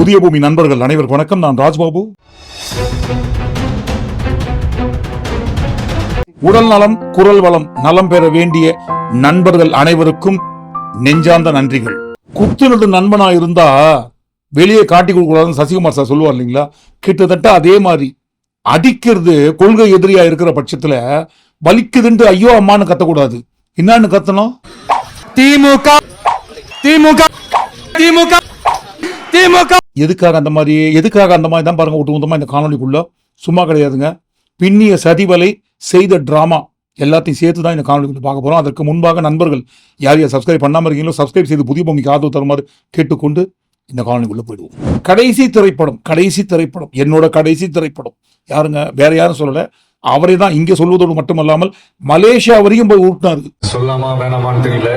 புதிய பூமி நண்பர்கள் அனைவருக்கும் வணக்கம். நான் ராஜ்பாபு. உடல் நலம் குரல் வளம் நலம் பெற வேண்டிய நண்பர்கள் அனைவருக்கும் நெஞ்சார்ந்த நன்றிகள். குத்துனது நண்பனா இருந்தா வெளியே காட்டி கொடுக்கூடாதுன்னு சசிகுமார் சார் சொல்லுவார் இல்லைங்களா? கிட்டத்தட்ட அதே மாதிரி அடிக்கிறது கொள்கை எதிரியா இருக்கிற பட்சத்துல வலிக்குதுன்ட்டு ஐயோ அம்மான்னு கத்தக்கூடாது. என்னன்னு கத்தணும்? திமுக திமுக திமுக திமுக. எதுக்காக அந்த மாதிரி எதுக்காக அந்த மாதிரி தான் பாருங்க ஒட்டுமொத்தமா இந்த காணொலிக்குள்ள சும்மா கிடையாதுங்க. பின்னிய சதிவலை செய்த டிராமா எல்லாத்தையும் சேர்த்து தான் இந்த காணொலிக்குள்ள பார்க்க போறோம். அதற்கு முன்பாக நண்பர்கள் யார் யார் சப்ஸ்கிரைப் பண்ணாமல் இருக்கீங்களோ சப்ஸ்கிரைப் செய்து புதிய பூமிக்கு ஆதரவு தருமாறு கேட்டுக்கொண்டு இந்த காணொலிக்குள்ள போயிடுவோம். கடைசி திரைப்படம் கடைசி திரைப்படம் என்னோட கடைசி திரைப்படம். யாருங்க? வேற யாரும் சொல்லலை. அவரே தான் இங்கே சொல்வதோடு மட்டுமல்லாமல் மலேசியா வரைக்கும் போய் ஊட்டினாரு. சொல்லாமா வேணாமான்னு தெரியல.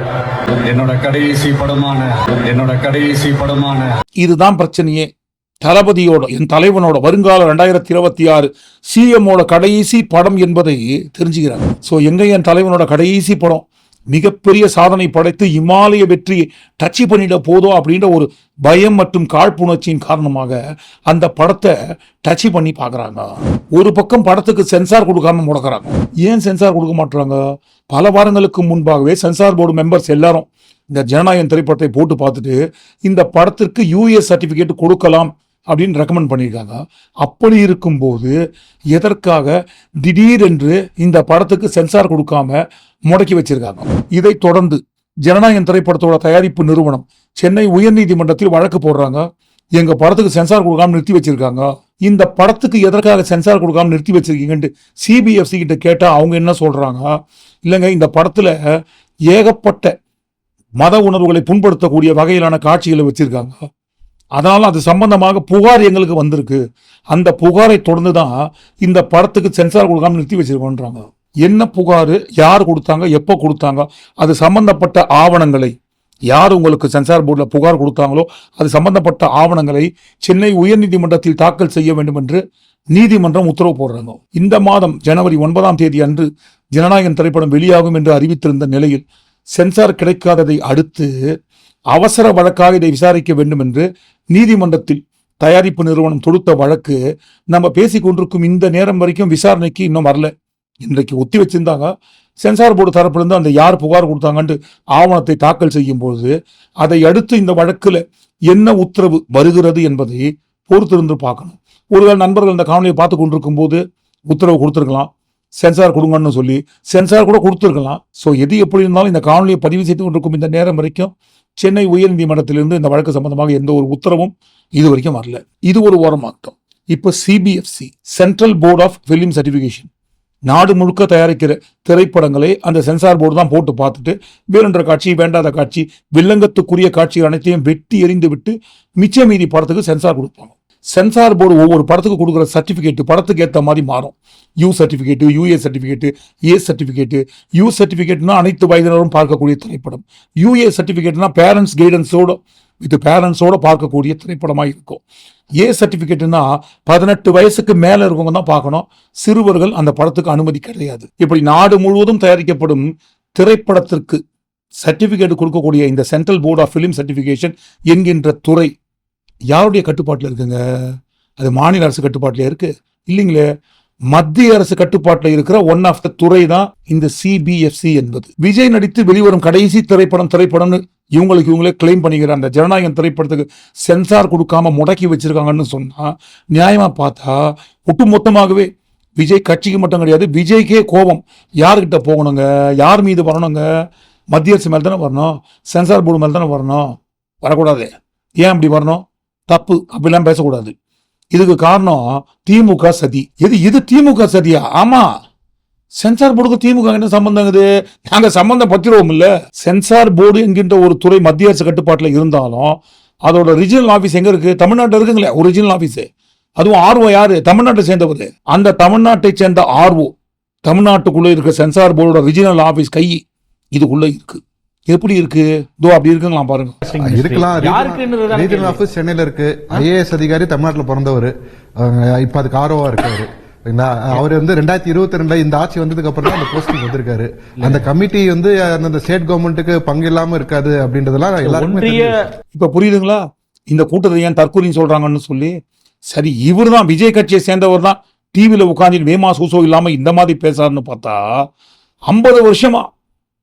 என்னோட கடைசி படமான என்னோட கடைசி படமான. இதுதான் பிரச்சனையே. தளபதியோட என் தலைவனோட வருங்கால ரெண்டாயிரத்தி இருபத்தி ஆறு சிஎம்மோட கடைசி படம் என்பதை தெரிஞ்சுக்கிறாங்க. ஸோ எங்க என் தலைவனோட கடைசி படம்? மிகப்பெரிய சாதனை படைத்து இமாலய வெற்றியை டச் பண்ணிட போதும் அப்படின்ற ஒரு பயம் மற்றும் காழ்ப்புணர்ச்சியின் காரணமாக அந்த படத்தை டச் பண்ணி பார்க்குறாங்க. ஒரு பக்கம் படத்துக்கு சென்சார் கொடுக்காம முடக்கிறாங்க. ஏன் சென்சார் கொடுக்க மாட்டுறாங்க? பல வாரங்களுக்கு முன்பாகவே சென்சார் போர்டு மெம்பர்ஸ் எல்லாரும் இந்த ஜனநாயகம் திரைப்படத்தை போட்டு பார்த்துட்டு இந்த படத்திற்கு யூஎஸ் சர்டிஃபிகேட் கொடுக்கலாம் அப்படின்னு ரெக்கமெண்ட் பண்ணியிருக்காங்க. அப்படி இருக்கும்போது எதற்காக திடீரென்று இந்த படத்துக்கு சென்சார் கொடுக்காம முடக்கி வச்சிருக்காங்க? இதை தொடர்ந்து ஜனநாயகம் திரைப்படத்தோட தயாரிப்பு நிறுவனம் சென்னை உயர்நீதிமன்றத்தில் வழக்கு போடுறாங்க. எங்க படத்துக்கு சென்சார் கொடுக்காம நிறுத்தி வச்சிருக்காங்க. இந்த படத்துக்கு எதற்காக சென்சார் கொடுக்காம நிறுத்தி வச்சிருக்கீங்கன்ட்டு சிபிஎஃப்சி கிட்ட கேட்டால் அவங்க என்ன சொல்றாங்க? இல்லைங்க இந்த படத்துல ஏகப்பட்ட மத உணர்வுகளை புண்படுத்தக்கூடிய வகையிலான காட்சிகளை வச்சிருக்காங்க. அதனால் அது சம்பந்தமாக புகார் எங்களுக்கு வந்திருக்கு. அந்த புகாரை தொடர்ந்து தான் இந்த படத்துக்கு சென்சார் கொடுக்காம நிறுத்தி வச்சிருக்கோன்றாங்க. என்ன புகார் யார் கொடுத்தாங்க எப்போ கொடுத்தாங்க அது சம்பந்தப்பட்ட ஆவணங்களை யார் உங்களுக்கு சென்சார் போர்டில் புகார் கொடுத்தாங்களோ அது சம்பந்தப்பட்ட ஆவணங்களை சென்னை உயர்நீதிமன்றத்தில் தாக்கல் செய்ய வேண்டும் என்று நீதிமன்றம் உத்தரவு போடுறாங்க. இந்த மாதம் ஜனவரி ஒன்பதாம் தேதி அன்று ஜனநாயகன் திரைப்படம் வெளியாகும் என்று அறிவித்திருந்த நிலையில் சென்சார் கிடைக்காததை அடுத்து அவசர வழக்காக இதை விசாரிக்க வேண்டும் என்று நீதிமன்றத்தில் தயாரிப்பு நிறுவனம் தொடுத்த வழக்கு நம்ம பேசிக் கொண்டிருக்கும் இந்த நேரம் வரைக்கும் விசாரணைக்கு இன்னும் வரல. இன்றைக்கு ஒத்தி வச்சிருந்தாங்க. சென்சார் போர்டு தரப்பிலிருந்து அந்த யார் புகார் கொடுத்தாங்கன்ட்டு ஆவணத்தை தாக்கல் செய்யும் பொழுது அதை அடுத்து இந்த வழக்கில் என்ன உத்தரவு வருகிறது என்பதை பொறுத்திருந்து பார்க்கணும். ஒருவேளை நண்பர்கள் இந்த காணொலியை பார்த்து கொண்டிருக்கும் போது உத்தரவு கொடுத்துருக்கலாம். சென்சார் கொடுங்கன்னு சொல்லி சென்சார் கூட கொடுத்துருக்கலாம். ஸோ எது எப்படி இருந்தாலும் இந்த காணொலியை பதிவு செய்து கொண்டிருக்கும் இந்த நேரம் வரைக்கும் சென்னை உயர்நீதிமன்றத்திலிருந்து இந்த வழக்கு சம்பந்தமாக எந்த ஒரு உத்தரவும் இது வரைக்கும் வரல. இது ஒரு ஓரமாக்கம். இப்போ CBFC central board of film certification நாடு முழுக்க தயாரிக்கிற திரைப்படங்களை அந்த சென்சார் போர்டு தான் போட்டு பார்த்துட்டு வேறுன்ற காட்சி வேண்டாத காட்சி வில்லங்கத்துக்குரிய காட்சிகள் அனைத்தையும் வெட்டி எறிந்து விட்டு மிச்ச மீதி படத்துக்கு சென்சார் கொடுப்பாங்க. சென்சார் போர்டு ஒவ்வொரு படத்துக்கு கொடுக்குற சர்டிஃபிகேட் படத்துக்கு ஏற்ற மாதிரி மாறும். U certificate UA certificate A certificate U சர்டிஃபிகேட்னா அனைத்து வயதினரும் பார்க்கக்கூடிய திரைப்படம். யூஏ சர்டிஃபிகேட்னா பேரண்ட்ஸ் கைடன்ஸோட வித் பேரண்ட்ஸோடு பார்க்கக்கூடிய திரைப்படமாக இருக்கும். ஏ சர்டிஃபிகேட்னா பதினெட்டு வயசுக்கு மேலே இருக்கவங்க தான் பார்க்கணும். சிறுவர்கள் அந்த படத்துக்கு அனுமதி கிடையாது. இப்படி நாடு முழுவதும் தயாரிக்கப்படும் திரைப்படத்திற்கு சர்டிஃபிகேட் கொடுக்கக்கூடிய இந்த central board of film certification என்கின்ற துறை யாருடைய கட்டுப்பாட்டில் இருக்குங்க? அது மாநில அரசு கட்டுப்பாட்டில் இருக்கு. இல்லைங்களே மத்திய அரசு கட்டுப்பாட்டில் இருக்கிற ஒன் ஆஃப் த துறை தான் இந்த சிபிஎஃப்சி என்பது. விஜய் நடித்து வெளிவரும் கடைசி திரைப்படம் திரைப்படம்னு இவங்களுக்கு இவங்களே கிளைம் பண்ணிக்கிற அந்த ஜனநாயகம் திரைப்படத்துக்கு சென்சார் கொடுக்காம முடக்கி வச்சிருக்காங்கன்னு சொன்னால் நியாயமாக பார்த்தா ஒட்டு மொத்தமாகவே விஜய் கட்சிக்கு மட்டும் கிடையாது விஜய்க்கே கோபம். யார்கிட்ட போகணுங்க? யார் மீது வரணுங்க? மத்திய அரசு மேலே தானே வரணும்? சென்சார் போர்டு மேலே தானே வரணும்? வரக்கூடாது. ஏன் அப்படி வரணும்? தப்பு அப்படிலாம் பேசக்கூடாது. இதுக்கு காரணம் திமுக சதி. எது இது திமுக சதியா? ஆமா. சென்சார் போர்டுக்கு திமுக என்ன சம்பந்தங்குது நாங்க சம்பந்தம் பத்திருவோம் இல்ல சென்சார் போர்டு என்கின்ற ஒரு துறை மத்திய அரசு கட்டுப்பாட்டில் இருந்தாலும் அதோட ரிஜினல் ஆபீஸ் எங்க இருக்கு? தமிழ்நாட்டில் இருக்குங்களே ஒரிஜினல் ஆபீஸ் அதுவும் ஆர்வோ யாரு? தமிழ்நாட்டை சேர்ந்தவர். அந்த தமிழ்நாட்டை சேர்ந்த ஆர்வோ தமிழ்நாட்டுக்குள்ளே இருக்க சென்சார் போர்டோட ரிஜினல் ஆபீஸ் கை இதுக்குள்ளே இருக்குது எப்படி இருக்கு? இதோ அப்படி இருக்குங்களா பாருங்க. இருக்கலாம் ரீஜனல் ஆஃபீஸ் சென்னையில இருக்கு. ஐஏஎஸ் அதிகாரி தமிழ்நாட்டுல பிறந்தவர். இப்ப அதுக்கு ஆர்வா இருக்காரு. சரிங்களா? அவர் வந்து ரெண்டாயிரத்தி இருபத்தி ரெண்டுல இந்த ஆட்சி வந்ததுக்கு அப்புறம் தான் அந்த போஸ்டிங் வந்திருக்காரு. அந்த கமிட்டி வந்து அந்த ஸ்டேட் கவர்மெண்ட்டுக்கு பங்கு இல்லாம இருக்காது அப்படின்றதெல்லாம் தெரியும். இப்ப புரியுதுங்களா? இந்த கூட்டத்தை ஏன் தற்கொலைன்னு சொல்றாங்கன்னு சொல்லி சரி இவர் தான் விஜய் கட்சியை சேர்ந்தவர் தான் டிவியில் உட்காந்து வேமா சூசோ இல்லாமல் இந்த மாதிரி பேசாருன்னு பார்த்தா ஐம்பது வருஷமா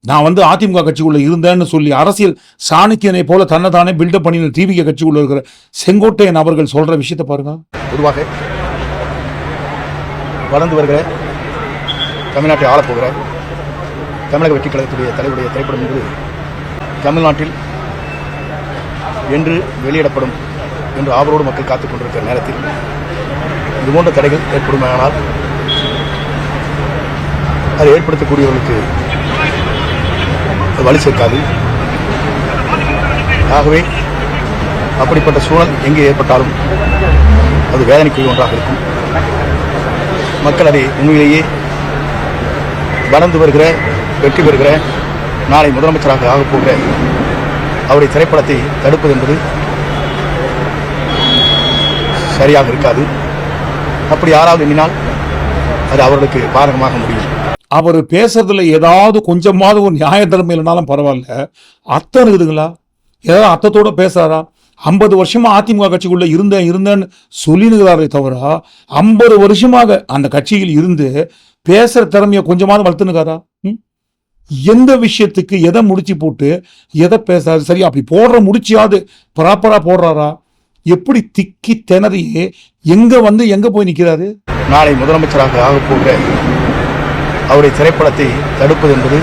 நான் வந்து அதிமுக கட்சிக்குள்ளே இருந்தேன்னு சொல்லி அரசியல் சாணக்கியனை போல தன்னை பில்டப் பண்ணின டிவிக கட்சிக்குள்ள இருக்கிற செங்கோட்டையன் அவர்கள் சொல்ற விஷயத்தை பாருங்க. பொதுவாக வளர்ந்து வருகிற தமிழ்நாட்டை ஆளப்போகிற தமிழக வெற்றி கழகத்துடைய தலைவருடைய திரைப்படம் என்பது தமிழ்நாட்டில் என்று வெளியிடப்படும் என்று ஆவலோடு மக்கள் காத்துக் கொண்டிருக்கிற நேரத்தில் இது போன்ற தடைகள் ஏற்படுமானால் அதை ஏற்படுத்தக்கூடியவர்களுக்கு வழி சேர்க்காது. ஆகவே அப்படிப்பட்ட சூழல் எங்கே ஏற்பட்டாலும் அது வேதனைக்குரிய ஒன்றாக இருக்கும். மக்கள் அதை உண்மையிலேயே வளர்ந்து வருகிற வெற்றி பெறுகிற நாளை முதலமைச்சராக ஆகப் போகிற அவருடைய திரைப்படத்தை தடுப்பது என்பது சரியாக இருக்காது. அப்படி யாராவது எண்ணினால் அது அவர்களுக்கு பாதகமாக முடியும். அவர் பேசுறதுல ஏதாவது கொஞ்சமாவது ஒரு நியாய தர்மம் இல்லைனாலும் பரவாயில்ல. அர்த்தம் இருக்குதுங்களா? ஏதாவது அர்த்தத்தோட பேசுறாரா? ஐம்பது வருஷமா அதிமுக கட்சிக்குள்ள இருந்தேன் இருந்தேன்னு சொல்லினுகிறாரே தவிர ஐம்பது வருஷமாக அந்த கட்சியில் இருந்து பேசுற திறமையை கொஞ்சமாவது வளர்த்துனுக்காரா ம்? எந்த விஷயத்துக்கு எதை முடிச்சு போட்டு எதை பேசுறாரு? சரி அப்படி போடுற முடிச்சியாவது ப்ராப்பரா போடுறாரா? எப்படி திக்கி திணறி எங்க வந்து எங்க போய் நிற்கிறாரு நாளை முதலமைச்சராக ஆகப் அவருடைய திரைப்படத்தை தடுப்பது என்பது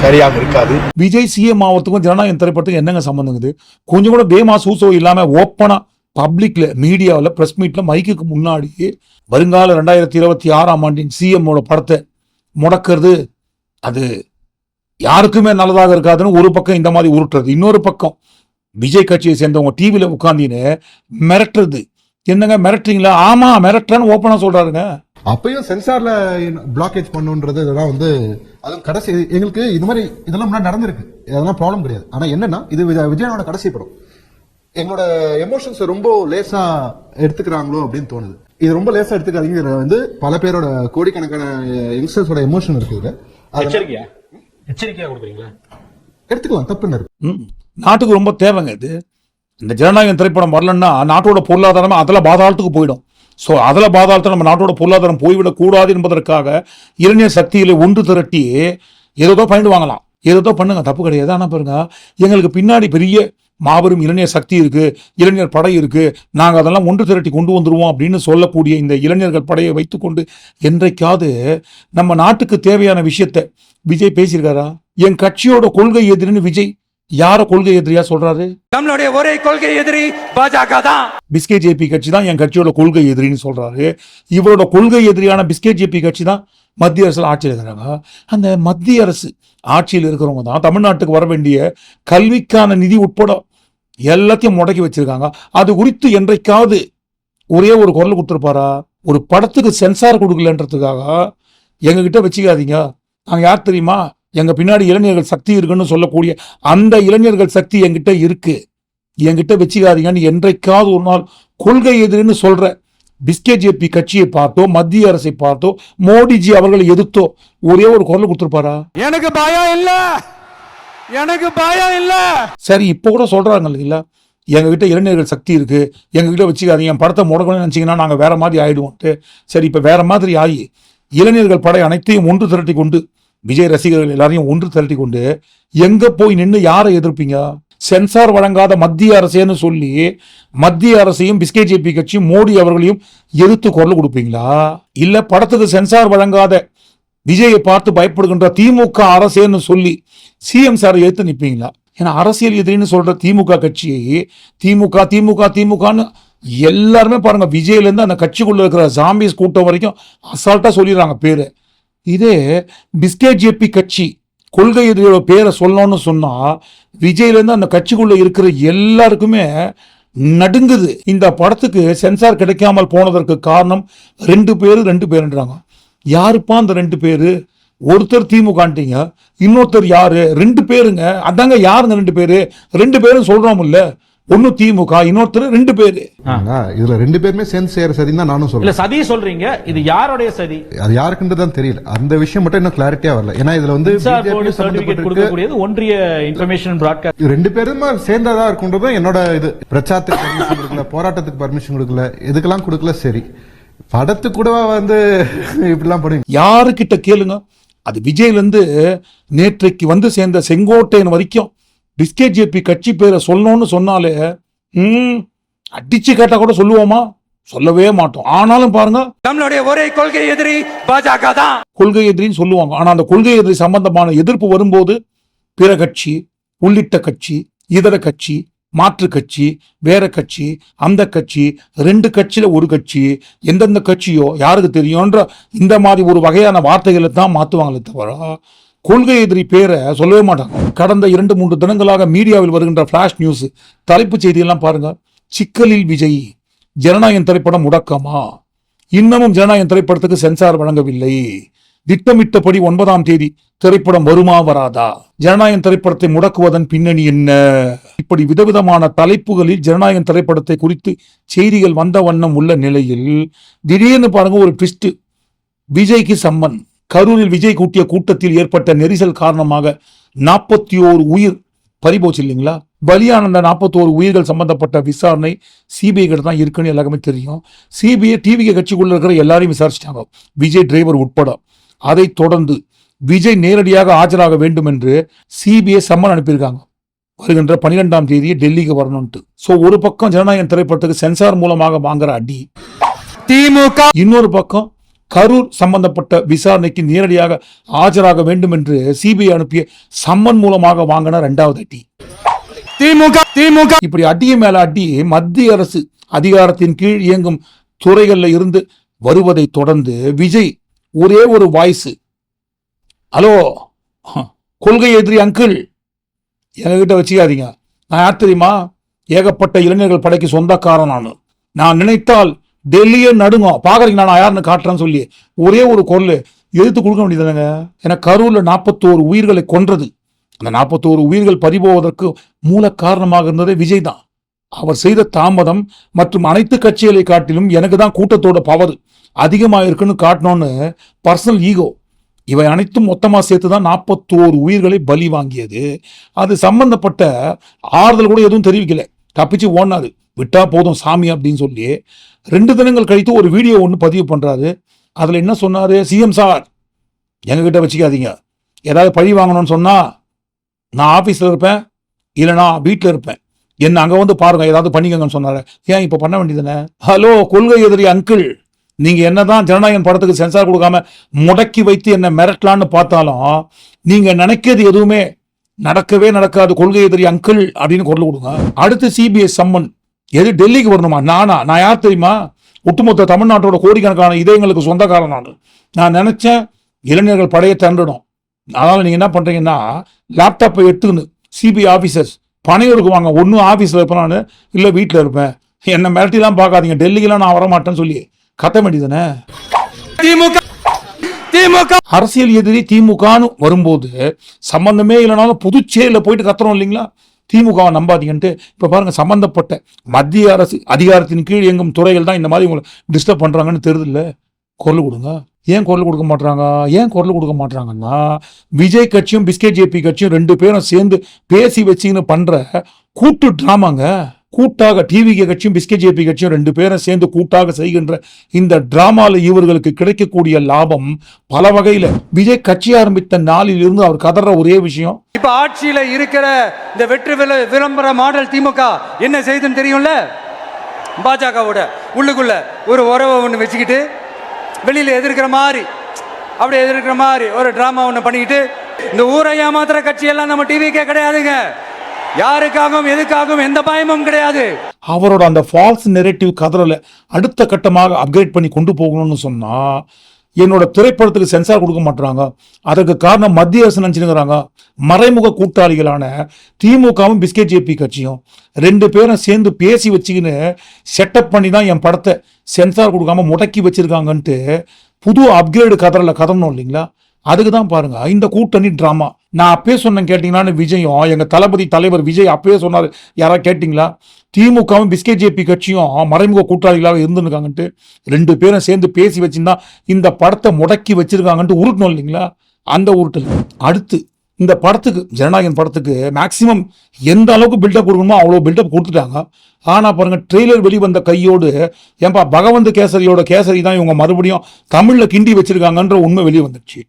சரியாக இருக்காது. விஜய் சிஎம் ஆகிறதுக்கும் ஜனநாயகம் திரைப்படத்துக்கும் என்னங்க சம்பந்தங்குது கொஞ்சம் கூட பேமா சூசோ இல்லாம ஓப்பனா பப்ளிக்ல மீடியாவில் பிரஸ் மீட்ல மைக்குக்கு முன்னாடியே வருங்கால ரெண்டாயிரத்தி இருபத்தி ஆறாம் ஆண்டின் சிஎம்மோட படத்தை முடக்கிறது. அது யாருக்குமே நல்லதாக இருக்காதுன்னு ஒரு பக்கம் இந்த மாதிரி உருட்டுறது. இன்னொரு பக்கம் விஜய் கட்சியை சேர்ந்தவங்க டிவியில் உட்காந்தின்னு மிரட்டுறது. என்னங்க மிரட்டுறீங்களா? ஆமா மிரட்டுறேன்னு ஓப்பனா சொல்றாருங்க. அப்பயும் சென்சார்ல பிளாக்கேஜ் பண்ணுன்றது இதெல்லாம் வந்து அதுவும் கடைசி எங்களுக்கு இது மாதிரி இதெல்லாம் முன்னாடி நடந்திருக்கு. அதெல்லாம் ப்ராப்ளம் கிடையாது. ஆனா என்னன்னா இது விஜய்- விஜயனோட கடைசி படம். எங்களோட எமோஷன்ஸ் ரொம்ப லேசா எடுத்துக்கிறாங்களோ அப்படின்னு தோணுது. இது ரொம்ப லேசா எடுத்துக்காதீங்க. இதுல வந்து பல பேரோட கோடிக்கணக்கான யங்ஸ்டர்ஸோட எமோஷன் இருக்குது அது எச்சரிக்கையா? எச்சரிக்கையா கொடுக்குறீங்களா? எடுத்துக்கலாம் தப்பு இருக்கு. ம். நாட்டுக்கு ரொம்ப தேவைங்க இது. இந்த ஜனநாயகம் திரைப்படம் வரலன்னா நாட்டோட பொருளாதாரமே அதில் பாதாளத்துக்கு போயிடும். ஸோ அதில் பாதாளத்தில் நம்ம நாட்டோட பொருளாதாரம் போய்விடக்கூடாது என்பதற்காக இளைஞர் சக்திகளை ஒன்று திரட்டி ஏதோ பண்ணிட்டு வாங்கலாம். ஏதோ பண்ணுங்க தப்பு கிடையாது. ஆனால் பாருங்க எங்களுக்கு பின்னாடி பெரிய மாபெரும் இளைஞர் சக்தி இருக்குது இளைஞர் படை இருக்குது நாங்கள் அதெல்லாம் ஒன்று திரட்டி கொண்டு வந்துடுவோம் அப்படின்னு சொல்லக்கூடிய இந்த இளைஞர்கள் படையை வைத்துக்கொண்டு என்றைக்காவது நம்ம நாட்டுக்கு தேவையான விஷயத்தை விஜய் பேசியிருக்காரா? என் கட்சியோட கொள்கை எதிரின்னு விஜய் யார கொள்கை எதிரியா சொல்றாரு? நம்மளுடைய ஒரே கொள்கை எதிரி பாஜக தான். பிஸ்கே ஜேபி கட்சி தான் என் கட்சியோட கொள்கை எதிரின்னு சொல்றாரு. இவரோட கொள்கை எதிரியான பிஸ்கே ஜேபி கட்சி தான் மத்திய அரசுல ஆட்சியில் இருக்கிறாங்க அந்த மத்திய அரசு ஆட்சியில் இருக்கிறவங்க தான் தமிழ்நாட்டுக்கு வர வேண்டிய கல்விக்கான நிதி உட்பட எல்லாத்தையும் முடக்கி வச்சிருக்காங்க. அது குறித்து என்றைக்காவது ஒரே ஒரு குரல் கொடுத்துருப்பாரா? ஒரு படத்துக்கு சென்சார் கொடுக்கலன்றதுக்காக எங்ககிட்ட வச்சுக்காதீங்க. நாங்கள் யார் தெரியுமா? எங்க பின்னாடி இளைஞர்கள் சக்தி இருக்குன்னு சொல்லக்கூடிய அந்த இளைஞர்கள் சக்தி என்கிட்ட இருக்கு. என்கிட்ட வச்சுக்காதீங்கன்னு என்றைக்காவது ஒரு நாள் கொள்கை எதிரின்னு சொல்ற பிஸ்கே ஜேபி கட்சியை பார்த்தோ மத்திய அரசை பார்த்தோ மோடிஜி அவர்களை எதிர்த்தோ ஒரே ஒரு குரல் கொடுத்துருப்பாரா? எனக்கு பயம் இல்ல. எனக்கு பயம் இல்ல. சரி இப்போ கூட சொல்றாங்க இல்ல எங்ககிட்ட இளைஞர்கள் சக்தி இருக்கு. எங்ககிட்ட வச்சுக்காதீங்க. என் படத்தை முடக்கணும்னு நினைச்சீங்கன்னா நாங்க வேற மாதிரி ஆயிடுவோம்ட்டு சரி இப்ப வேற மாதிரி ஆகி இளைஞர்கள் படை அனைத்தையும் ஒன்று திரட்டி கொண்டு விஜய் ரசிகர்கள் எல்லாரையும் ஒன்று திரட்டி கொண்டு எங்க போய் நின்று யாரை எதிர்ப்பீங்க? சென்சார் வழங்காத மத்திய அரசேன்னு சொல்லி மத்திய அரசையும் பிஸ்கே ஜேபி கட்சியும் மோடி அவர்களையும் எதிர்த்து குரல் கொடுப்பீங்களா? இல்ல படத்துக்கு சென்சார் வழங்காத விஜயை பார்த்து பயப்படுகின்ற திமுக அரசேன்னு சொல்லி சிஎம் சார் எடுத்து நிற்பீங்களா? ஏன்னா அரசியல் எதிரின்னு சொல்ற திமுக கட்சியை திமுக திமுக திமுகன்னு எல்லாருமே பாருங்க விஜயிலேருந்து அந்த கட்சிக்குள்ள இருக்கிற ஜாம்பிஸ் கூட்டம் வரைக்கும் அசால்ட்டா சொல்லிடுறாங்க பேரு. இதே பிஸ்கெட் ஜேபி கட்சி கொள்கை எதிரியோட பேரை சொல்லணும்னு சொன்னால் விஜய்லேருந்து அந்த கட்சிக்குள்ளே இருக்கிற எல்லாருக்குமே நடுங்குது. இந்த படத்துக்கு சென்சார் கிடைக்காமல் போனதற்கு காரணம் ரெண்டு பேர் ரெண்டு பேருன்றாங்க. யாருப்பா அந்த ரெண்டு பேர்? ஒருத்தர் திமுகன்ட்டீங்க இன்னொருத்தர் யாரு? ரெண்டு பேருங்க. அதாங்க யாருங்க ரெண்டு பேர்? ரெண்டு பேரும் சொல்கிறோம் இல்லை? ஒன்னு திமுக இன்னொருத்தர் ரெண்டு பேரு. இதுல ரெண்டு பேருமே சேர்ந்து செய்யற சதின்னு தான் நானும் இல்ல சொல்றேன் சதி சொல்றீங்க. இது யாருடைய சதி? அது யாருக்குன்றது தான் தெரியல. அந்த விஷயம் மட்டும் இன்னும் கிளாரிட்டியா வரல. ஏன்னா இதுல வந்து ஒன்றிய இன்ஃபர்மேஷன் பிராட்காஸ்ட் ரெண்டு பேருமே சேர்ந்ததா இருக்குன்றதும் என்னோட இது. பிரச்சாரத்துக்கு பர்மிஷன் கொடுக்கல போராட்டத்துக்கு பர்மிஷன் கொடுக்கல எதுக்கெல்லாம் கொடுக்கல சரி. படத்துக்கு கூடவா வந்து இப்படிலாம் பண்ணுவீங்க யாருக்கிட்ட கேளுங்க. அது விஜய்ல இருந்து நேற்றைக்கு வந்து சேர்ந்த செங்கோட்டையன் வரைக்கும் பிஸ்கெட் ஜேபி கட்சி பேரை சொல்லணும்னு சொன்னாலே ம் அடிச்சு கேட்டா கூட சொல்லுவோமா? சொல்லவே மாட்டோம். ஆனாலும் பாருங்க நம்மளுடைய ஒரே கொள்கை எதிரி பாஜக தான். கொள்கை எதிரின்னு சொல்லுவாங்க. ஆனா அந்த கொள்கை எதிரி சம்பந்தமான எதிர்ப்பு வரும்போது பிற கட்சி உள்ளிட்ட கட்சி இதர கட்சி மாற்று கட்சி வேற கட்சி அந்த கட்சி ரெண்டு கட்சியில ஒரு கட்சி எந்தெந்த கட்சியோ யாருக்கு தெரியும்ன்ற இந்த மாதிரி ஒரு வகையான வார்த்தைகளை தான் மாத்துவாங்களே தவிர கொள்கை எதிரி பேரை சொல்லவே மாட்டாங்க. கடந்த இரண்டு மூன்று தினங்களாக மீடியாவில் வருகின்ற ஃபிளாஷ் நியூஸ் தலைப்புச் செய்தியெல்லாம் பாருங்க. சிக்கலில் விஜய் ஜனநாயகம் திரைப்படம் முடக்கமா? இன்னமும் ஜனநாயகம் திரைப்படத்துக்கு சென்சார் வழங்கவில்லை. திட்டமிட்டபடி ஒன்பதாம் தேதி திரைப்படம் வருமா வராதா? ஜனநாயகம் திரைப்படத்தை முடக்குவதன் பின்னணி என்ன? இப்படி விதவிதமான தலைப்புகளில் ஜனநாயகம் திரைப்படத்தை குறித்து செய்திகள் வந்த வண்ணம் உள்ள நிலையில் திடீர்னு பாருங்க ஒரு ட்விஸ்ட் விஜய்க்கு சம்மன். கரூரில் விஜய் கூட்டிய கூட்டத்தில் ஏற்பட்ட நெரிசல் காரணமாக நாற்பத்தி ஓரு உயிர் பறிபோச்சு இல்லைங்களா? பலியான அந்த நாற்பத்தோரு உயிர்கள் சம்பந்தப்பட்ட விசாரணை சிபிஐ கிட்ட தான் இருக்குன்னு எல்லாருக்குமே தெரியும். சிபிஐ டிவிகே கட்சிக்குள்ள இருக்கிற எல்லாரையும் விசாரிச்சிட்டாங்க. விஜய் டிரைவர் உட்பட. அதைத் தொடர்ந்து விஜய் நேரடியாக ஆஜராக வேண்டும் என்று சிபிஐ சம்மன் அனுப்பியிருக்காங்க. வருகின்ற பன்னிரெண்டாம் தேதி டெல்லிக்கு வரணும்ட்டு ஸோ ஒரு பக்கம் ஜனநாயகம் திரைப்படத்துக்கு சென்சார் மூலமாக வாங்குற அடி. திமுக இன்னொரு பக்கம் கரூர் சம்பந்தப்பட்ட விசாரணைக்கு நேரடியாக ஆஜராக வேண்டும் என்று சிபிஐ அனுப்பிய சம்மன் மூலமாக வாங்கின ரெண்டாவது அடி. திமுக திமுக. இப்படி அடிய மேல அடி மத்திய அரசு அதிகாரத்தின் கீழ் இயங்கும் துறைகள்ல இருந்து வருவதை தொடர்ந்து விஜய் ஒரே ஒரு வாய்ஸ் ஹலோ கொள்கை எதிரி அங்கிள். எங்ககிட்ட வச்சுக்காதீங்க. நான் யார் தெரியுமா? ஏகப்பட்ட இளைஞர்கள் படைக்கு சொந்தக்காரன் நான். நான் நினைத்தால் டெல்லியே நடுங்கும். பாக்குறீங்க நான் யாருன்னு காட்டுறேன்னு சொல்லி ஒரே ஒரு குரல் எதிர்த்து கொடுக்க வேண்டியதுங்க ஏன்னா கரூர்ல நாற்பத்தோரு உயிர்களை கொன்றது. அந்த நாற்பத்தோரு உயிர்கள் பறிபோவதற்கு மூல காரணமாக இருந்ததே விஜய் தான். அவர் செய்த தாமதம் மற்றும் அனைத்து கட்சிகளை காட்டிலும் எனக்கு தான் கூட்டத்தோட பவர் அதிகமாக இருக்குன்னு காட்டணும்னு பர்சனல் ஈகோ இவை அனைத்தும் மொத்தமாக சேர்த்து தான் நாற்பத்தோரு உயிர்களை பலி வாங்கியது. அது சம்பந்தப்பட்ட ஆறுதல் கூட எதுவும் தெரிவிக்கல. தப்பிச்சு ஓடினாரு. விட்டா போதும் சாமி அப்படின்னு சொல்லி ரெண்டு தினங்கள் கழித்து ஒரு வீடியோ ஒன்று பதிவு பண்ணுறாரு அதில் என்ன சொன்னார்? சிஎம் சார் எங்ககிட்ட வச்சுக்காதீங்க. ஏதாவது பழி வாங்கணும்னு சொன்னால் நான் ஆஃபீஸில் இருப்பேன் இல்லை நான் வீட்டில் இருப்பேன். என்ன அங்கே வந்து பாருங்கள் ஏதாவது பண்ணிக்கங்கன்னு சொன்னார். ஏன் இப்போ பண்ண வேண்டியதுதானே ஹலோ கொள்கை எதிரி அங்கிள் என்ன தான் ஜனநாயகம் படத்துக்கு சென்சார் கொடுக்காம முடக்கி வைத்து என்னை மிரட்டலான்னு பார்த்தாலும் நீங்கள் நினைக்கிறது எதுவுமே நடக்கவே நடக்காது கொள்கை எதிரி அங்கிள் அப்படின்னு குரல் கொடுங்க. அடுத்து சிபிஎஸ் சம்மன். எது டெல்லிக்கு வரணுமா? நானா? நான் யார் தெரியுமா? ஒட்டுமொத்த தமிழ்நாட்டோட கோடிக்கணக்கான இதயங்களுக்கு சொந்தக்காரன் நான். நான் நினைச்சேன் இளைஞர்கள் படையை திரண்டணும் அதனால நீங்க என்ன பண்றீங்கன்னா லேப்டாப்பை எடுத்துக்கின்னு சிபிஐ ஆஃபீஸர்ஸ் பனையூருக்கு வாங்க ஒன்றும் ஆஃபீஸில் இருப்பேன் நான் இல்லை வீட்டில் இருப்பேன். என்னை மிரட்டிலாம் பார்க்காதீங்க. டெல்லிக்கெல்லாம் நான் வரமாட்டேன்னு சொல்லி. கத்த வேண்டியதானே திமுக! திமுக! அரசியல் எதிரி திமுகன்னு வரும்போது சம்பந்தமே இல்லைனாலும் புதுச்சேரியில் போயிட்டு கத்துறோம் இல்லைங்களா? திமுகவை நம்பாதீங்கன்ட்டு இப்போ பாருங்கள் சம்மந்தப்பட்ட மத்திய அரசு அதிகாரத்தின் கீழ் இயங்கும் துறைகள் தான் இந்த மாதிரி உங்களை டிஸ்டர்ப் பண்ணுறாங்கன்னு தெரியுதுல்ல குரல் கொடுங்க. ஏன் குரல் கொடுக்க மாட்றாங்க? ஏன் குரல் கொடுக்க மாட்றாங்கன்னா விஜய் கட்சியும் பிஸ்கெட் ஜேபி கட்சியும் ரெண்டு பேரும் சேர்ந்து பேசி வச்சுன்னு பண்ணுற கூட்டு ட்ராமாங்க கூட்டாக டிவிகே கட்சியும் பிஸ்கெட் ஜேபி கட்சியும் ரெண்டு பேரும் சேர்ந்து கூட்டாக செய்கின்ற இந்த டிராமாவில் இவர்களுக்கு கிடைக்கக்கூடிய லாபம் பல வகையில். விஜய் கட்சி ஆரம்பித்த நாளில் இருந்து அவர் கதற ஒரே விஷயம். இப்ப ஆட்சியில இருக்கிற இந்த வெற்றி விள- விளம்பர மாடல் திமுக என்ன செய்துன்னு தெரியும்ல? பாஜகவோட உள்ளுக்குள்ள ஒரு உறவை ஒன்று வச்சுக்கிட்டு வெளியில் எதிர்க்கிற மாதிரி அப்படி எதிர்க்கிற மாதிரி ஒரு டிராமா ஒன்று பண்ணிக்கிட்டு இந்த ஊரை ஏமாத்துற கட்சி எல்லாம் நம்ம டிவிக்கே கிடையாதுங்க. யாருக்காகவும் எதுக்காகவும் எந்த பயமும் கிடையாது. அவரோட அந்த ஃபால்ஸ் நெரேட்டிவ் கதறல அடுத்த கட்டமாக அப்கிரேட் பண்ணி கொண்டு போகணும்னு சொன்னா என்னோட திரைப்படத்துக்கு சென்சார் கொடுக்க மாட்டாங்க அதற்கு காரணம் மத்திய அரசு நினைச்சுக்கிறாங்க. மறைமுக கூட்டாளிகளான திமுகவும் பிஸ்கெட் ஜேபி கட்சியும் ரெண்டு பேரும் சேர்ந்து பேசி வச்சுக்கின்னு செட்டப் பண்ணி தான் என் படத்தை சென்சார் கொடுக்காம முடக்கி வச்சிருக்காங்கன்ட்டு புது அப்கிரேடு கதறல கதறணும் இல்லைங்களா? அதுக்கு தான் பாருங்க இந்த கூட்டணி ட்ராமா நான் அப்பயே சொன்னேன் கேட்டீங்களான்னு விஜயம் எங்கள் தளபதி தலைவர் விஜய் அப்பயே சொன்னார். யாராவது கேட்டிங்களா? திமுகவும் பிஸ்கெட் ஜேபி கட்சியும் மறைமுக கூட்டாளிகளாக இருந்துருக்காங்கன்ட்டு. ரெண்டு பேரும் சேர்ந்து பேசி வச்சிருந்தா இந்த படத்தை முடக்கி வச்சிருக்காங்கன்ட்டு உருட்டணும் இல்லைங்களா? அந்த உருட்டல் அடுத்து இந்த படத்துக்கு ஜனநாயகன் படத்துக்கு மேக்சிமம் எந்த அளவுக்கு பில்டப் கொடுக்கணுமோ அவ்வளோ பில்டப் கொடுத்துட்டாங்க. ஆனால் பாருங்க ட்ரெய்லர் வெளிவந்த கையோடு ஏன்பா பகவந்த் கேசரியோட கேசரி தான் இவங்க மறுபடியும் தமிழில் கிண்டி வச்சிருக்காங்கன்ற உண்மை வெளியே வந்துடுச்சு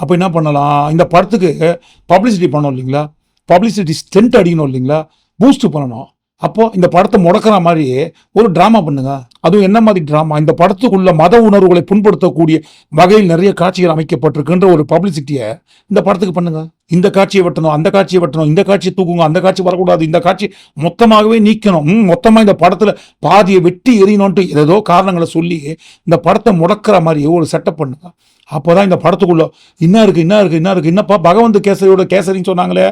அப்போ என்ன பண்ணலாம்? இந்த படத்துக்கு பப்ளிசிட்டி பண்ணணும் இல்லைங்களா? பப்ளிசிட்டி ஸ்டென்ட் அடிக்கணும் இல்லைங்களா? பூஸ்ட் பண்ணணும். அப்போ இந்த படத்தை முடக்கிற மாதிரி ஒரு ட்ராமா பண்ணுங்க. அதுவும் என்ன மாதிரி ட்ராமா இந்த படத்துக்குள்ள மத உணர்வுகளை புண்படுத்தக்கூடிய வகையில் நிறைய காட்சிகள் அமைக்கப்பட்டிருக்குன்ற ஒரு பப்ளிசிட்டியை இந்த படத்துக்கு பண்ணுங்க. இந்த காட்சியை வெட்டணும் அந்த காட்சியை வெட்டணும் இந்த காட்சியை தூக்குங்க அந்த காட்சி வரக்கூடாது இந்த காட்சி மொத்தமாகவே நீக்கணும். மொத்தமாக இந்த படத்தில் பாதியை வெட்டி எறியணும்ட்டு ஏதோ காரணங்களை சொல்லி இந்த படத்தை முடக்கிற மாதிரி ஒரு செட்டப் பண்ணுங்க. அப்போ தான் இந்த படத்துக்குள்ளே என்ன இருக்குது என்ன இருக்குது என்ன இருக்குது என்னப்பா பகவந்த் கேசரியோட கேசரின்னு சொன்னாங்களே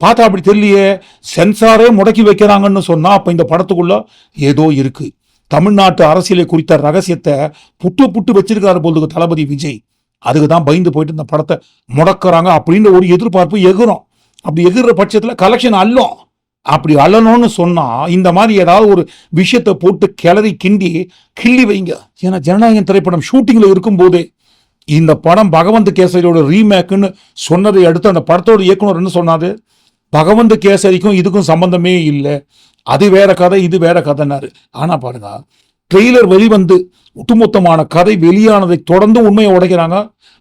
பார்த்தா அப்படி தெரியலையே சென்சாரே முடக்கி வைக்கிறாங்கன்னு சொன்னால் அப்போ இந்த படத்துக்குள்ளே ஏதோ இருக்குது தமிழ்நாட்டு அரசியலை குறித்த ரகசியத்தை புட்டு புட்டு வச்சிருக்காரு போதுக்கு தளபதி விஜய். அதுக்கு தான் பயந்து போயிட்டு இந்த படத்தை முடக்கிறாங்க அப்படின்ற ஒரு எதிர்பார்ப்பு எகுறோம். அப்படி எகுற பட்சத்தில் கலெக்ஷன் அல்லும் அப்படி அள்ளணும்னு சொன்னால் இந்த மாதிரி ஏதாவது ஒரு விஷயத்தை போட்டு கிளறி கிண்டி கிள்ளி வைங்க. ஏன்னா ஜனநாயகம் திரைப்படம் ஷூட்டிங்கில் இருக்கும்போதே இந்த படம் பகவந்த் கேசரியோட ரீமேக்குன்னு சொன்னதை அடுத்து அந்த படத்தோட இயக்குனர் என்ன சொன்னாரு? பகவந்த் கேசரிக்கும் இதுக்கும் சம்பந்தமே இல்லை. அது வேற கதை இது வேற கதைன்னாரு. ஆனால் பாருங்க ட்ரெய்லர் வெளிவந்து ஒட்டுமொத்தமான கதை வெளியானதை தொடர்ந்து உண்மையை உடைக்கிறாங்க.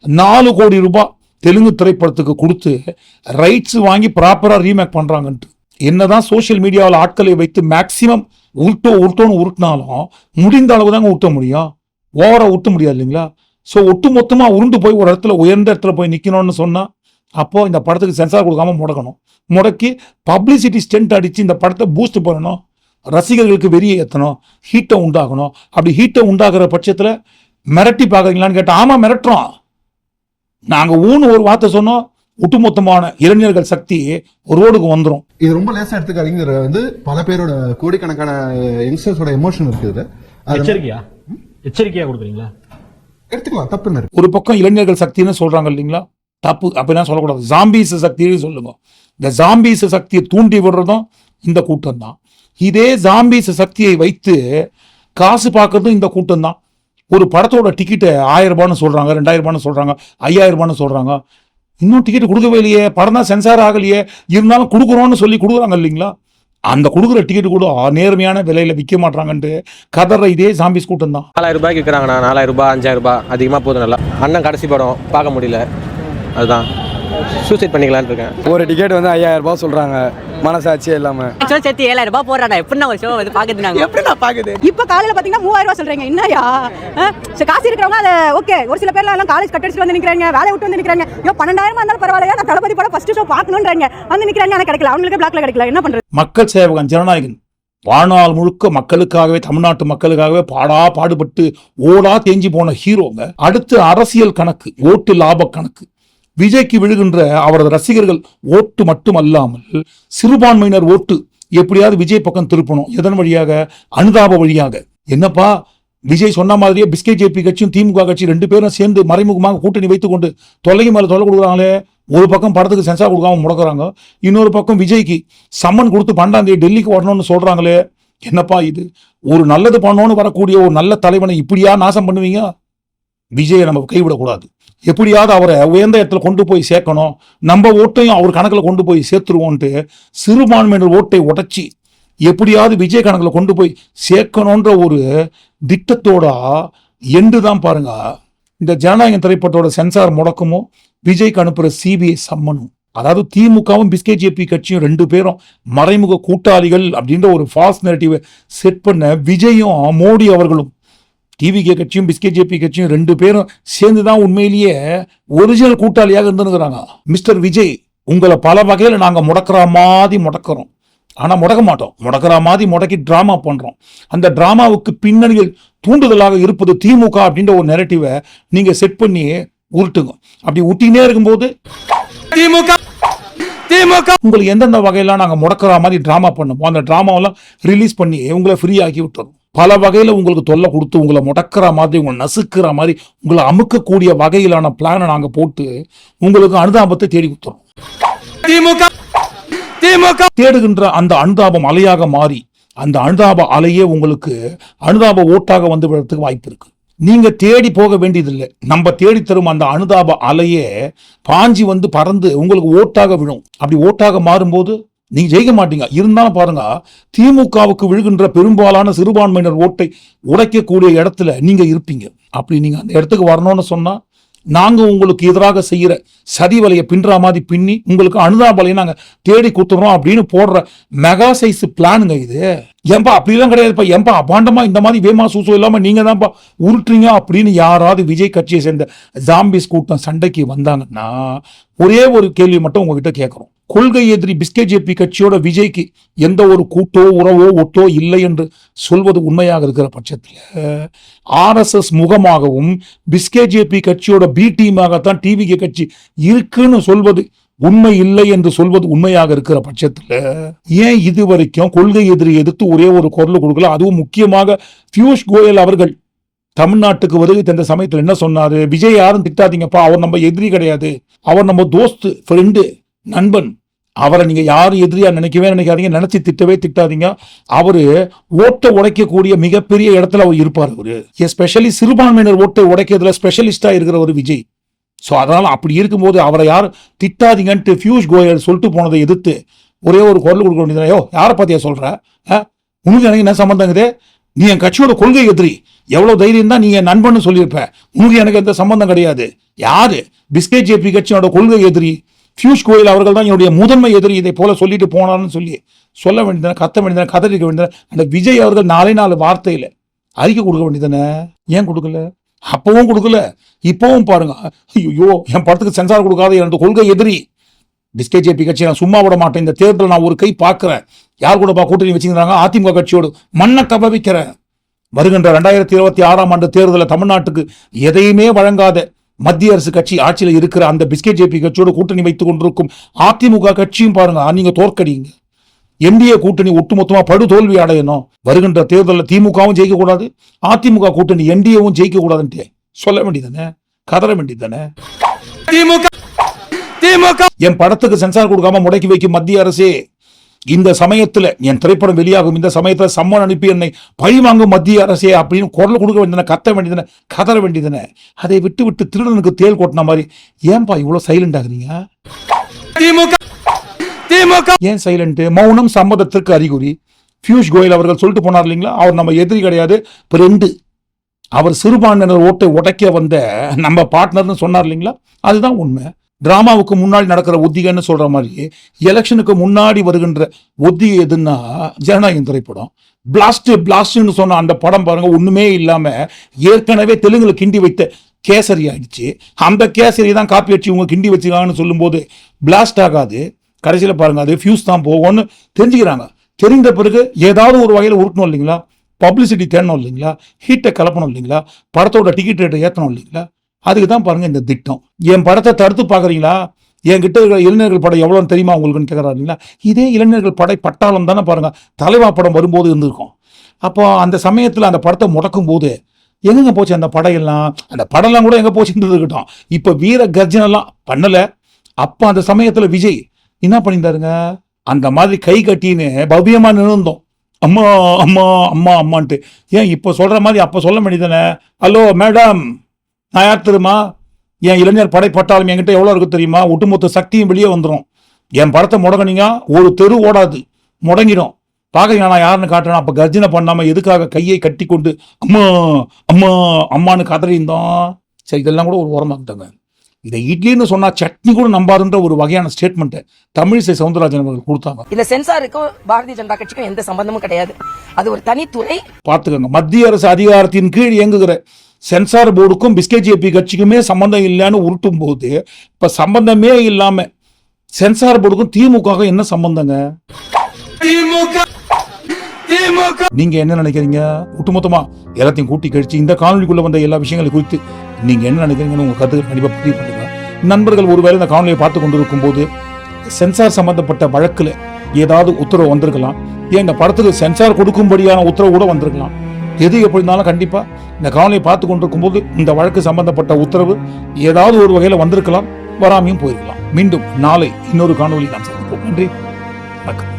நாலு கோடி ரூபாய் தெலுங்கு திரைப்படத்துக்கு கொடுத்து ரைட்ஸ் வாங்கி ப்ராப்பராக ரீமேக் பண்ணுறாங்கன்ட்டு என்னதான் சோஷியல் மீடியாவில் ஆட்களை வைத்து மேக்சிமம் உருட்டோ உருட்டோன்னு உருட்டினாலும் முடிந்த அளவு தாங்க உருட்ட முடியும். ஓவராக உருட்ட முடியாது இல்லைங்களா? ஸோ ஒட்டு மொத்தமா உருண்டு போய் ஒரு இடத்துல உயர்ந்த இடத்துல போய் நிக்கணும்னு சொன்னா அப்போ இந்த படத்துக்கு சென்சார் கொடுக்காம முடக்கணும். முடக்கி பப்ளிசிட்டி ஸ்டென்ட் அடிச்சு இந்த படத்தை பூஸ்ட் பண்ணணும். ரசிகர்களுக்கு வெறியை ஏற்றணும் ஹீட்டை உண்டாகணும் அப்படி ஹீட்டை உண்டாக்குற பட்சத்தில் மிரட்டி பார்க்குறீங்களான்னு கேட்டால் ஆமாம் மிரட்டுறோம். நாங்கள் ஊன்னு ஒரு வார்த்தை சொன்னோம் ஒட்டுமொத்தமான இளைஞர்கள் சக்தி ரோடுக்கு வந்துடும் இது ரொம்ப லேசா எடுத்துக்காதீங்க வந்து பல பேரோட கோடிக்கணக்கான யங்ஸ்டர்ஸோட எமோஷன் இருக்கு இதுல அது எச்சரிக்கையா? எச்சரிக்கையா கொடுக்குறீங்களா? எடுத்துக்கலாம் தப்பு ஒரு பக்கம் இளைஞர்கள் சக்தின்னு சொல்றாங்க இல்லைங்களா? தப்பு அப்படிலாம் சொல்லக்கூடாது. ஜாம்பீஸ் சக்தின்னு சொல்லுங்க. இந்த ஜாம்பீஸ் சக்தியை தூண்டி விடுறதும் இந்த கூட்டம் தான் இதே ஜாம்பீஸ் சக்தியை வைத்து காசு பார்க்கறதும் இந்த கூட்டம் தான் ஒரு படத்தோட டிக்கெட்டை ஆயிரம் ரூபான்னு சொல்றாங்க ரெண்டாயிரம் ரூபான்னு சொல்றாங்க ஐயாயிரம் ரூபான்னு சொல்றாங்க. இன்னும் டிக்கெட் கொடுக்கவே இல்லையே படம் தான் சென்சார் ஆகலையே இருந்தாலும் கொடுக்குறோன்னு சொல்லி கொடுக்குறாங்க இல்லைங்களா? அந்த கொடுக்குற டிக்கெட் கூட நேர்மையான விலையில விற்க மாட்டாங்கன்ட்டு கதற இதே சாம்பிஸ் கூட்டம் தான். நாலாயிரம் ரூபாய்க்கு விற்கிறாங்கண்ணா நாலாயிரம் ரூபாய் அஞ்சாயிரம் ரூபாய் அதிகமாக போதும் நல்லா. அண்ணன் கடைசி படம் பார்க்க முடியல. அதுதான். சூசைட் பண்ணிக்கலான்னு இருக்கேன். ஒரு டிக்கெட் வந்து ஐயாயிரம் ரூபாய் சொல்றாங்க. மனசாட்சியே இல்லாம. ஆக்சுவலாக சேர்த்து ஏழாயிரம் ரூபாய் போடுறாடா எப்படி ஒரு ஷோ வந்து பார்க்குறது நாங்கள் எப்படி நான் பாக்குது? இப்போ காலையில் பார்த்தீங்கன்னா மூவாயிரம் ரூபாய் சொல்றீங்க. என்னயா? சரி, காசு இருக்கிறவங்க அதை ஓகே ஒரு சில பேர்லாம் எல்லாம் காலேஜ் கட்டடிச்சு வந்து நிற்கிறாங்க வேலையை விட்டு வந்து நிற்கிறாங்க ஐயோ பன்னெண்டாயிரம் இருந்தாலும் பரவாயில்லையா? நான் தளபதி படம் ஃபர்ஸ்ட் ஷோ பார்க்கணுன்றாங்க வந்து நிற்கிறாங்க ஆனால் கிடைக்கல. அவங்களுக்கு பிளாக்ல கிடைக்கல. என்ன பண்றது? மக்கள் சேவகன் ஜனநாயகன். வாழ்நாள் முழுக்க மக்களுக்காகவே தமிழ்நாட்டு மக்களுக்காகவே பாடா பாடுபட்டு ஓடா தேஞ்சி போன ஹீரோங்க அடுத்து அரசியல் கணக்கு ஓட்டு லாப கணக்கு. விஜய்க்கு விழுகின்ற அவரது ரசிகர்கள் ஓட்டு மட்டுமல்லாமல் சிறுபான்மையினர் ஓட்டு எப்படியாவது விஜய் பக்கம் திருப்பணும். எதன் வழியாக? அனுதாப வழியாக. என்னப்பா? விஜய் சொன்ன மாதிரியே பிஸ்கே ஜேபி கட்சியும் திமுக கட்சி ரெண்டு பேரும் சேர்ந்து மறைமுகமாக கூட்டணி வைத்துக்கொண்டு தொல்லைக்கு மேலே தொல்லை கொடுக்குறாங்களே. ஒரு பக்கம் படத்துக்கு சென்சார் கொடுக்காம முடக்குறாங்க. இன்னொரு பக்கம் விஜய்க்கு சம்மன் கொடுத்து பன்னெண்டாம் தேதி டெல்லிக்கு வரணும்னு சொல்கிறாங்களே என்னப்பா இது? ஒரு நல்லது பண்ணோன்னு வரக்கூடிய ஒரு நல்ல தலைவனை இப்படியா நாசம் பண்ணுவீங்க? விஜயை நம்ம கைவிடக்கூடாது. எப்படியாவது அவரை உயர்ந்த இடத்துல கொண்டு போய் சேர்க்கணும். நம்ம ஓட்டையும் அவர் கணக்கில் கொண்டு போய் சேர்த்துருவோன்ட்டு சிறுபான்மையினர் ஓட்டை உடைச்சி எப்படியாவது விஜய் கணக்கில் கொண்டு போய் சேர்க்கணுன்ற ஒரு திட்டத்தோட எண்டு தான் பாருங்க. இந்த ஜனநாயகம் திரைப்படத்தோட சென்சார் முடக்கமும் விஜய்க்கு அனுப்புகிற சிபிஐ சம்மனும். அதாவது திமுகவும் பிஸ்கே ஜேபி கட்சியும் ரெண்டு பேரும் மறைமுக கூட்டாளிகள் அப்படின்ற ஒரு ஃபாஸ்ட் நெரட்டிவை செட் பண்ண விஜயும் மோடி அவர்களும். டிவிகே கட்சியும் பிஸ்கெட் ஜேபி கட்சியும் ரெண்டு பேரும் சேர்ந்து தான் உண்மையிலேயே ஒரிஜினல் கூட்டாளியாக இருந்துருக்கிறாங்க. மிஸ்டர் விஜய் உங்களை பல வகையில் நாங்கள் முடக்கிற மாதிரி முடக்கிறோம். ஆனால் முடக்க மாட்டோம். முடக்கிற மாதிரி முடக்கி ட்ராமா பண்ணுறோம் அந்த ட்ராமாவுக்கு பின்னணியில் தூண்டுதலாக இருப்பது திமுக அப்படின்ற ஒரு நெரட்டிவை நீங்கள் செட் பண்ணி உருட்டுங்க. அப்படி உட்டினே இருக்கும்போது திமுக! திமுக! உங்களுக்கு எந்தெந்த வகையெல்லாம் நாங்கள் முடக்கிற மாதிரி ட்ராமா பண்ணுமோ அந்த ட்ராமாவெல்லாம் ரிலீஸ் பண்ணி உங்களை ஃப்ரீ ஆக்கி விட்டுறோம். பல வகையில் உங்களுக்கு தொல்லை கொடுத்து உங்களை முடக்கிற மாதிரி உங்களை நசுக்கிற மாதிரி உங்களை அமுக்கக்கூடிய வகையிலான பிளானை நாங்கள் போட்டு உங்களுக்கு அனுதாபத்தை தேடி கொடுத்துறோம். திமுக திமுக. தேடுகின்ற அந்த அனுதாபம் அலையாக மாறி அந்த அனுதாப அலையே உங்களுக்கு அனுதாப ஓட்டாக வந்து விடுறதுக்கு வாய்ப்பு இருக்கு. நீங்க தேடி போக வேண்டியதில்லை. நம்ம தேடி தரும் அந்த அனுதாப அலையே பாஞ்சி வந்து பறந்து உங்களுக்கு ஓட்டாக விழும். அப்படி ஓட்டாக மாறும்போது நீங்க ஜெயிக்க மாட்டீங்க. இருந்தாலும் பாருங்க திமுகவுக்கு விழுகின்ற பெரும்பாலான சிறுபான்மையினர் ஓட்டை உடைக்கக்கூடிய இடத்துல நீங்க இருப்பீங்க. அப்படி நீங்க அந்த இடத்துக்கு வரணும்னு சொன்னா நாங்க உங்களுக்கு எதிராக செய்யற சதி வலையை பின்றா மாதிரி பின்னி உங்களுக்கு அனுதாபலையை நாங்க தேடி கொடுத்துறோம் அப்படின்னு போடுற மெகா சைஸ் பிளானுங்க இது. ஏன்பா அப்படிலாம் கிடையாதுப்பா. ஏன்பா அபாண்டமா இந்த மாதிரி வேமா சூசோ இல்லாம நீங்க தான்ப்பா உருட்டுறீங்க அப்படின்னு யாராவது விஜய் கட்சியை சேர்ந்த ஜாம்பிஸ் கூட்டம் சண்டைக்கு வந்தாங்கன்னா ஒரே ஒரு கேள்வி மட்டும் உங்ககிட்ட கேட்குறோம். கொள்கை எதிரி பிஸ்கே ஜேபி கட்சியோட விஜய்க்கு எந்த ஒரு கூட்டோ உறவோ ஒட்டோ இல்லை என்று சொல்வது உண்மையாக இருக்கிற பட்சத்தில் ஆர்எஸ்எஸ் முகமாகவும் பிஸ்கே ஜேபி கட்சியோட பி டீமாகத்தான் டிவிகே கட்சி இருக்குன்னு சொல்வது உண்மை இல்லை என்று சொல்வது உண்மையாக இருக்கிற பட்சத்தில் ஏன் இது வரைக்கும் கொள்கை எதிரி எதிர்த்து ஒரே ஒரு குரல் கொடுக்கல? அதுவும் முக்கியமாக பியூஷ் கோயல் அவர்கள் தமிழ்நாட்டுக்கு வருகை தந்த சமயத்தில் என்ன சொன்னாரு? விஜய் யாரும் திட்டாதீங்கப்பா அவர் நம்ம எதிரி கிடையாது. அவர் நம்ம தோஸ்து ஃப்ரெண்டு நண்பன். அவரை நீங்கள் யாரும் எதிரியாக நினைக்கவே நினைக்காதீங்க நினச்சி திட்டவே திட்டாதீங்க. அவர் ஓட்டை உடைக்கக்கூடிய மிகப்பெரிய இடத்துல அவர் இருப்பார் அவர். எஸ்பெஷலி சிறுபான்மையினர் ஓட்டை உடைக்கிறதுல ஸ்பெஷலிஸ்டாக இருக்கிற ஒரு விஜய். ஸோ அதனால் அப்படி இருக்கும்போது அவரை யாரும் திட்டாதீங்கன்ட்டு பியூஷ் கோயல் சொல்லிட்டு போனதை எதிர்த்து ஒரே ஒரு குரல் கொடுக்க வேண்டியது யோ யாரை பார்த்தியா சொல்கிற ஆ? உனக்கு எனக்கு என்ன சம்பந்தங்குது நீ என் கட்சியோட கொள்கை எதிரி. எவ்வளோ தைரியம் தான் நீ என் நண்பன்னு சொல்லியிருப்ப. உனக்கு எனக்கு எந்த சம்மந்தம் கிடையாது. யாரு? பிஸ்கே ஜேபி கட்சியோட கொள்கை எதிரி. பியூஷ் கோயல் அவர்கள் தான் என்னுடைய முதன்மை எதிரி இதை போல சொல்லிட்டு போனார்னு சொல்லி சொல்ல வேண்டியதானே கத்த வேண்டியதானே கதறிக்க வேண்டியதானே அந்த விஜய் அவர்கள் நாலே நாலு வார்த்தையில அறிக்கை கொடுக்க வேண்டியதானே ஏன் கொடுக்கல? அப்பவும் கொடுக்கல. இப்பவும் பாருங்க. ஐயோ என் படத்துக்கு சென்சார் கொடுக்காத எனது கொள்கை எதிரி. டிஸ்கே ஜேபி கட்சி நான் சும்மா விட மாட்டேன். இந்த தேர்தல் நான் ஒரு கை பார்க்குறேன். யார் கூட பா கூட்டணி வச்சுக்கிறாங்க அதிமுக கட்சியோடு மண்ணை கபவிக்கிறேன் வருகின்ற ரெண்டாயிரத்தி இருபத்தி ஆறாம் ஆண்டு தேர்தலில் தமிழ்நாட்டுக்கு எதையுமே வழங்காத மத்திய அரசு கட்சி ஆட்சியில் இருக்கிற அந்த பிஸ்கெட் ஜேபி கட்சியோடு கூட்டணி வைத்துக் கொண்டிருக்கும் அதிமுக கட்சியும் பாருங்க நீங்க தோற்கடிங்க. என்டிஏ கூட்டணி ஒட்டுமொத்தமா படு தோல்வி அடையணும். வருகின்ற தேர்தலில் திமுகவும் ஜெயிக்க கூடாது அதிமுக கூட்டணி என்டிஏவும் ஜெயிக்க கூடாதுன்ட்டு சொல்ல வேண்டியதானே கதற வேண்டியதானே திமுக! திமுக! என் படத்துக்கு சென்சார் கொடுக்காம முடக்கி வைக்கும் மத்திய அரசே. இந்த சமயத்துல என் திரைப்படம் வெளியாகும் இந்த சமயத்துல சம்மன் அனுப்பி என்னை பழி வாங்கும் மத்திய அரசே அப்படின்னு குரல் கொடுக்க வேண்டியதுன கத்த வேண்டியதுன கதற வேண்டியதுன அதை விட்டு விட்டு திருடனுக்கு தேல் கொட்டின மாதிரி ஏன்பா இவ்வளவு சைலண்ட் ஆகுறீங்க? திமுக திமுக. ஏன் சைலண்ட் மௌனம் சம்மதத்திற்கு அறிகுறி. பியூஷ் கோயல் அவர்கள் சொல்லிட்டு போனார் இல்லைங்களா? அவர் நம்ம எதிரி கிடையாது ரெண்டு அவர் சிறுபான்மையினர் ஓட்டை உடைக்க வந்த நம்ம பார்ட்னர்னு சொன்னார் இல்லைங்களா? அதுதான் உண்மை. டிராமாவுக்கு முன்னாடி நடக்கிற ஒத்திகைன்னு சொல்ற மாதிரி எலெக்ஷனுக்கு முன்னாடி வருகின்ற ஒத்திகை எதுன்னா ஜனநாயகம் திரைப்படம். பிளாஸ்ட் பிளாஸ்ட்னு சொன்ன அந்த படம் பாருங்க ஒண்ணுமே இல்லாம ஏற்கனவே தெலுங்குல கிண்டி வைத்த கேசரி ஆயிடுச்சு. அந்த கேசரி தான் காப்பி அடிச்சு இவங்க கிண்டி வச்சிருக்காங்கன்னு சொல்லும்போது பிளாஸ்ட் ஆகாது. கடைசியில் பாருங்க அது ஃபியூஸ் தான் போகும்னு தெரிஞ்சுக்கிறாங்க. தெரிந்த பிறகு ஏதாவது ஒரு வகையில் உருட்டணும் இல்லைங்களா? பப்ளிசிட்டி தேடணும் இல்லைங்களா? ஹீட்டை கலப்பணும் இல்லைங்களா? படத்தோட டிக்கெட் ரேட்டை ஏற்றணும் இல்லைங்களா? அதுக்கு தான் பாருங்க இந்த திட்டம். என் படத்தை தடுத்து பார்க்குறீங்களா? என்கிட்ட இருக்கிற இளைஞர்கள் படம் எவ்வளோன்னு தெரியுமா உங்களுக்குன்னு கேட்கறாருங்களா இதே இளைஞர்கள் படை பட்டாளம் தானே பாருங்க. தலைவா படம் வரும்போது இருந்திருக்கும். அப்போ அந்த சமயத்தில் அந்த படத்தை முடக்கும் போது எங்கெங்க போச்சு அந்த படையெல்லாம்? அந்த படம்லாம் கூட எங்கே போச்சுன்றது இருக்கட்டும் இப்போ வீர கர்ஜனெல்லாம் பண்ணலை. அப்போ அந்த சமயத்தில் விஜய் என்ன பண்ணியிருந்தாருங்க? அந்த மாதிரி கை கட்டின்னு பவ்யமா நின்றுந்தோம் அம்மா அம்மா அம்மா அம்மான்ட்டு. ஏன் இப்போ சொல்ற மாதிரி அப்போ சொல்ல வேண்டியதானே ஹலோ மேடம். நான் யார் தெரியுமா என் இளைஞர் படைப்பட்டாலும் என்கிட்ட எவ்வளோ இருக்கு தெரியுமா? ஒட்டுமொத்த சக்தியும் வெளியே வந்துடும் என் படத்தை முடங்கினீங்க ஒரு தெரு ஓடாது முடங்கிடும். பார்க்குறீங்க நான் யாருன்னு காட்டுறேன்? அப்போ கர்ஜனை பண்ணாமல் எதுக்காக கையை கட்டி கொண்டு அம்மா அம்மா அம்மான்னு கதறிந்தோம் சரி இதெல்லாம் கூட ஒரு ஓரமாக்கிட்டாங்க இதை இட்லின்னு சொன்னா சட்னி கூட நம்பாருன்ற ஒரு வகையான ஸ்டேட்மெண்ட்டை தமிழிசை சவுந்தரராஜன் அவர்கள் கொடுத்தாங்க. இந்த சென்சாருக்கும் பாரதிய ஜனதா கட்சிக்கும் எந்த சம்பந்தமும் கிடையாது. அது ஒரு தனித்துறை. பார்த்துக்கோங்க மத்திய அரசு அதிகாரத்தின் கீழ் இயங்குகிற சென்சார் போர்டுக்கும் பிஸ்கெட் கட்சிக்குமே சம்பந்தம் இல்லைன்னு உருட்டும் போது இப்ப சம்பந்தமே இல்லாம சென்சார் போர்டுக்கும் திமுக என்ன சம்பந்தங்க? நீங்க என்ன நினைக்கிறீங்க? ஒட்டுமொத்தமா எல்லாத்தையும் கூட்டி கழிச்சு இந்த காணொலிக்குள்ள வந்த எல்லா விஷயங்களை குறித்து நீங்க என்ன நினைக்கிறீங்கன்னு உங்க கருத்துக்கள் கண்டிப்பா பதிவு பண்ணுங்க. நண்பர்கள் ஒருவேளை இந்த காணொலியை பார்த்து கொண்டிருக்கும் போது சென்சார் சம்பந்தப்பட்ட வழக்குல ஏதாவது உத்தரவு வந்திருக்கலாம். ஏன் இந்த படத்துக்கு சென்சார் கொடுக்கும்படியான உத்தரவு கூட வந்திருக்கலாம். எது எப்படி இருந்தாலும் கண்டிப்பாக இந்த காணொலியை பார்த்து கொண்டிருக்கும் போது இந்த வழக்கு சம்பந்தப்பட்ட உத்தரவு ஏதாவது ஒரு வகையில் வந்திருக்கலாம் வராமையும் போயிருக்கலாம். மீண்டும் நாளை இன்னொரு காணொலி நாம் சந்திப்போம். நன்றி. வணக்கம்.